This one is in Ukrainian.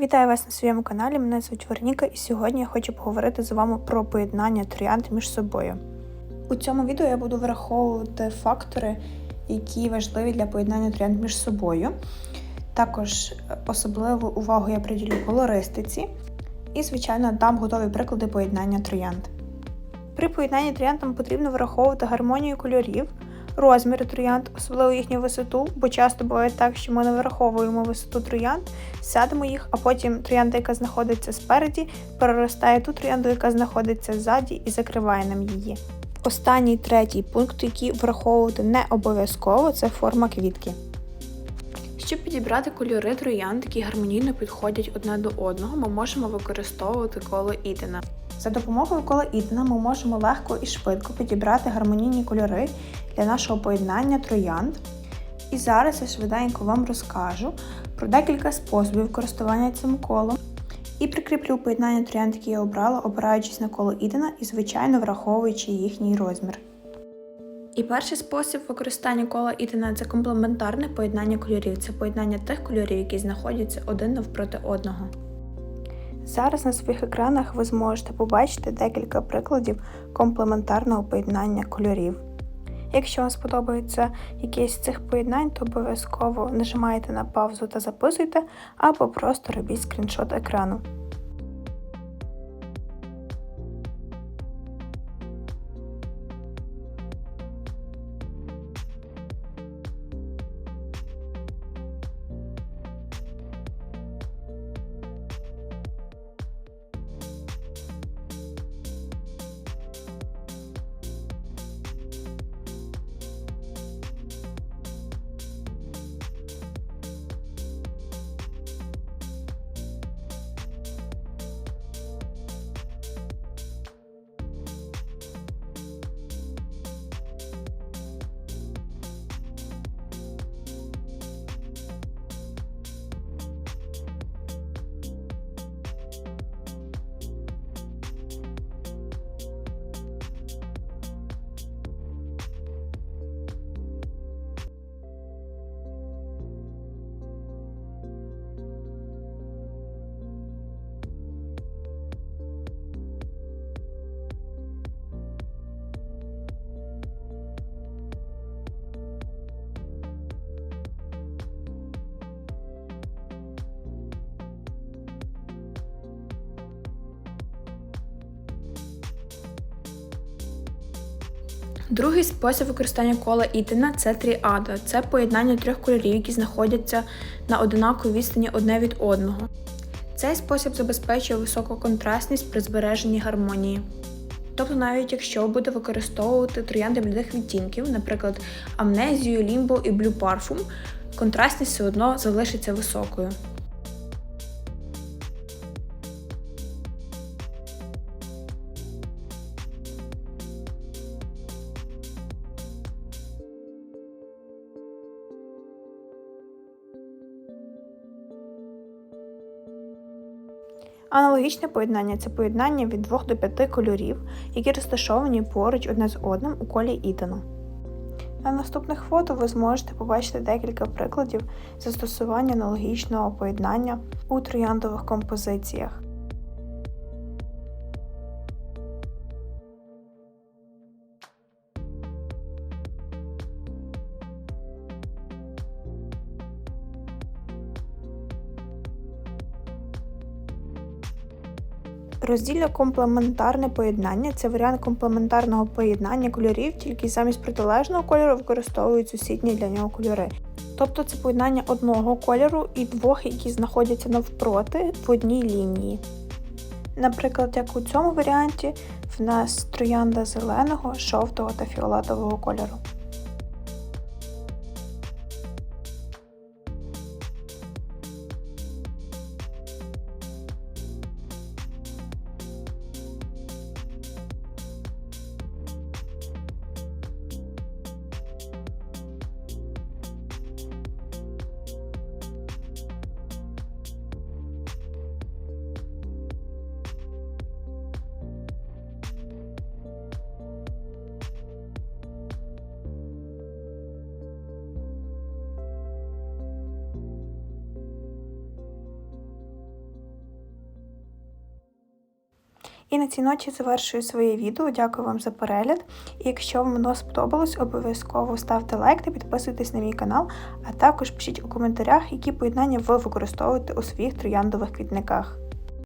Вітаю вас на своєму каналі. Мене звуть Верніка, і сьогодні я хочу поговорити з вами про поєднання троянд між собою. У цьому відео я буду враховувати фактори, які важливі для поєднання троянд між собою. Також е, особливу увагу я приділю колористиці і, звичайно, дам готові приклади поєднання троянд. При поєднанні троянд нам потрібно враховувати гармонію кольорів, розміри троянд, особливо їхню висоту, бо часто буває так, що ми не враховуємо висоту троянд, садимо їх, а потім троянда, яка знаходиться спереді, переростає ту троянду, яка знаходиться ззаді, і закриває нам її. Останній третій пункт, який враховувати не обов'язково, це форма квітки. Щоб підібрати кольори троянд, які гармонійно підходять одне до одного, ми можемо використовувати коло Ідена. За допомогою кола Ідена ми можемо легко і швидко підібрати гармонійні кольори для нашого поєднання троянд. І зараз я швиденько вам розкажу про декілька способів користування цим колом. І прикріплю поєднання троянд, які я обрала, опираючись на коло Ідена і, звичайно, враховуючи їхній розмір. І перший спосіб використання кола Ідена це комплементарне поєднання кольорів. Це поєднання тих кольорів, які знаходяться один навпроти одного. Зараз на своїх екранах ви зможете побачити декілька прикладів комплементарного поєднання кольорів. Якщо вам сподобається якесь з цих поєднань, то обов'язково нажимайте на паузу та записуйте, або просто робіть скріншот екрану. Другий спосіб використання кола Ітена це тріада. Це поєднання трьох кольорів, які знаходяться на одинаковій відстані одне від одного. Цей спосіб забезпечує високу контрастність при збереженні гармонії. Тобто, навіть якщо ви будете використовувати троянди блідих відтінків, наприклад, амнезію, лімбо і блю парфум, контрастність все одно залишиться високою. Аналогічне поєднання це поєднання від 2 до 5 кольорів, які розташовані поруч одне з одним у колі Ітану. На наступних фото ви зможете побачити декілька прикладів застосування аналогічного поєднання у трояндових композиціях. Розділля комплементарне поєднання це варіант комплементарного поєднання кольорів, тільки замість протилежного кольору використовують сусідні для нього кольори. Тобто це поєднання одного кольору і двох, які знаходяться навпроти в одній лінії. Наприклад, як у цьому варіанті, в нас троянда зеленого, жовтого та фіолетового кольору. І на цій ночі завершую своє відео. Дякую вам за перегляд. І якщо вам воно сподобалось, обов'язково ставте лайк та підписуйтесь на мій канал, а також пишіть у коментарях, які поєднання ви використовуєте у своїх трояндових квітниках.